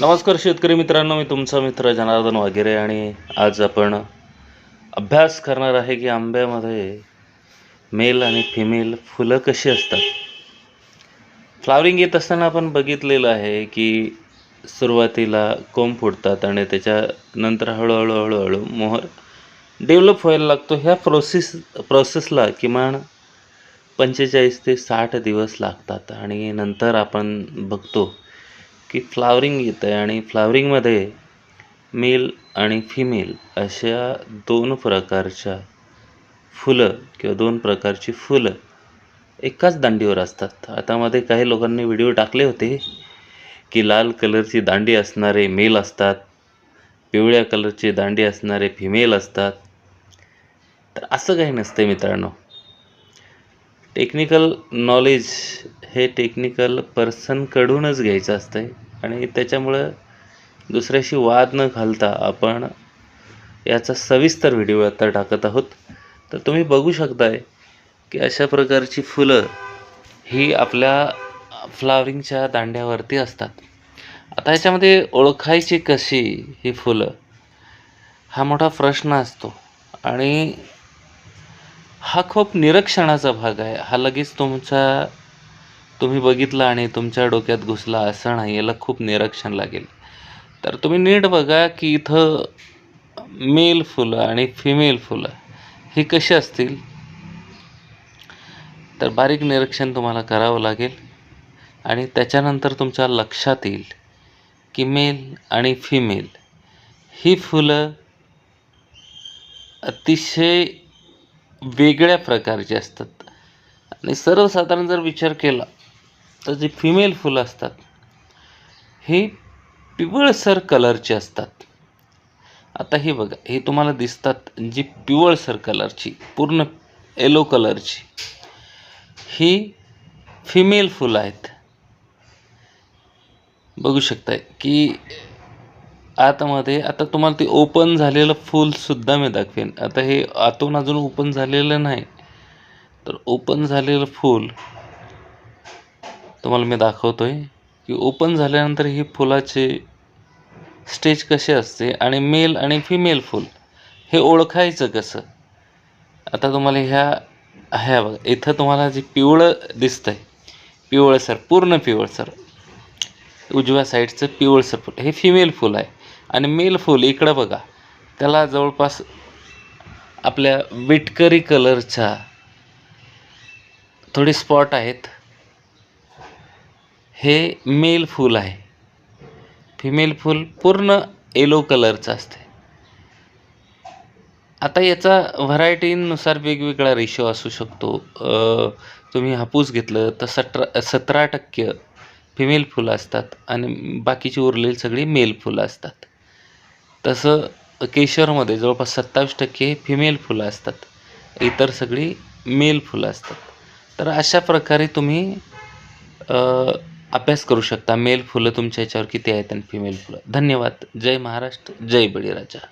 नमस्कार शेतकरी मित्रांनो मी तुमचा मित्र जनार्दन वगैरे आणि आज आपण अभ्यास करणार आहे की आंब्यामध्ये मेल आणि फिमेल फुलं कशी असतात. फ्लावरिंग येत असताना आपण बघितलेलं आहे की सुरुवातीला कोंब फुटतात आणि त्याच्यानंतर हळूहळू हळूहळू मोहर डेव्हलप व्हायला लागतो. ह्या प्रोसेस प्रोसेसला किमान पंचेचाळीस ते साठ दिवस लागतात आणि नंतर आपण बघतो की फ्लावरिंग येतं आहे आणि फ्लावरिंगमध्ये मेल आणि फिमेल अशा दोन प्रकारच्या फुलं किंवा दोन प्रकारची फुलं एकाच दांडीवर असतात. आता मध्ये काही लोकांनी व्हिडिओ टाकले होते की लाल कलरची दांडी असणारे मेल असतात पिवळ्या कलरची दांडी असणारे फिमेल असतात. तर असं काही नसतं मित्रांनो. टेक्निकल नॉलेज हे टेक्निकल पर्सनकडूनच घ्यायचं असतं आहे आणि त्याच्यामुळं दुसऱ्याशी वाद न घालता आपण याचा सविस्तर व्हिडिओ आता टाकत आहोत. तर तुम्ही बघू शकताय की अशा प्रकारची फुलं ही आपल्या फ्लावरिंगच्या दांड्यावरती असतात. आता ह्याच्यामध्ये ओळखायची कशी ही फुलं? हा मोठा प्रश्न असतो. आणि हा खूप निरीक्षणाचा भाग आहे. हा लगेच तुमचा तुम्ही बघितला आणि तुमच्या डोक्यात घुसला असं नाही. याला खूप निरीक्षण लागेल. तर तुम्ही नीट बघा की इथं मेल फुलं आणि फिमेल फुलं ही कशी असतील. तर बारीक निरीक्षण तुम्हाला करावं लागेल. आणि त्याच्यानंतर तुमच्या लक्षात येईल की मेल आणि फिमेल ही फुलं अतिशय वेगळ्या प्रकारचे असतात. आणि सर्वसाधारण जर विचार केला तर जे फिमेल फुलं असतात हे पिवळसर कलरचे असतात. आता हे बघा हे तुम्हाला दिसतात जी पिवळसर कलरची पूर्ण येलो कलरची ही फिमेल फुलं आहेत. बघू शकताय की आतमध्ये आता तुम्हाला ते ओपन झालेलं फूलसुद्धा मी दाखवेन. आता हे आतून अजून ओपन झालेलं नाही. तर ओपन झालेलं फूल तुम्हाला मी दाखवतो आहे की ओपन झाल्यानंतर ही फुलाचे स्टेज कसे असते आणि मेल आणि फिमेल फूल हे ओळखायचं कसं? आता तुम्हाला ह्या ह्या बघा इथं तुम्हाला जे पिवळं दिसतं आहे पिवळसर पूर्ण पिवळसर उजव्या साईडचं पिवळसर फूल हे फिमेल फूल आहे. आणि मेल फूल इकडं बघा. त्याला जवळपास आपल्या विटकरी कलरच्या थोडे स्पॉट आहेत. हे मेल फूल आहे. फिमेल फूल पूर्ण येलो कलरचं असते. आता याचा व्हरायटीनुसार वेगवेगळा रेशो असू शकतो. तुम्ही हापूस घेतलं तर सतरा सतरा टक्के फिमेल फुलं असतात आणि बाकीची उरलेली सगळी मेल फुलं असतात. तसं केशरमध्ये जवळपास सत्तावीस टक्के फिमेल फुलं असतात. इतर सगळी मेल फुलं असतात. तर अशा प्रकारे तुम्ही अभ्यास करू शकता. मेल फुलं तुमच्या याच्यावर किती आहेत आणि फिमेल फुलं. धन्यवाद. जय महाराष्ट्र. जय बळीराजा.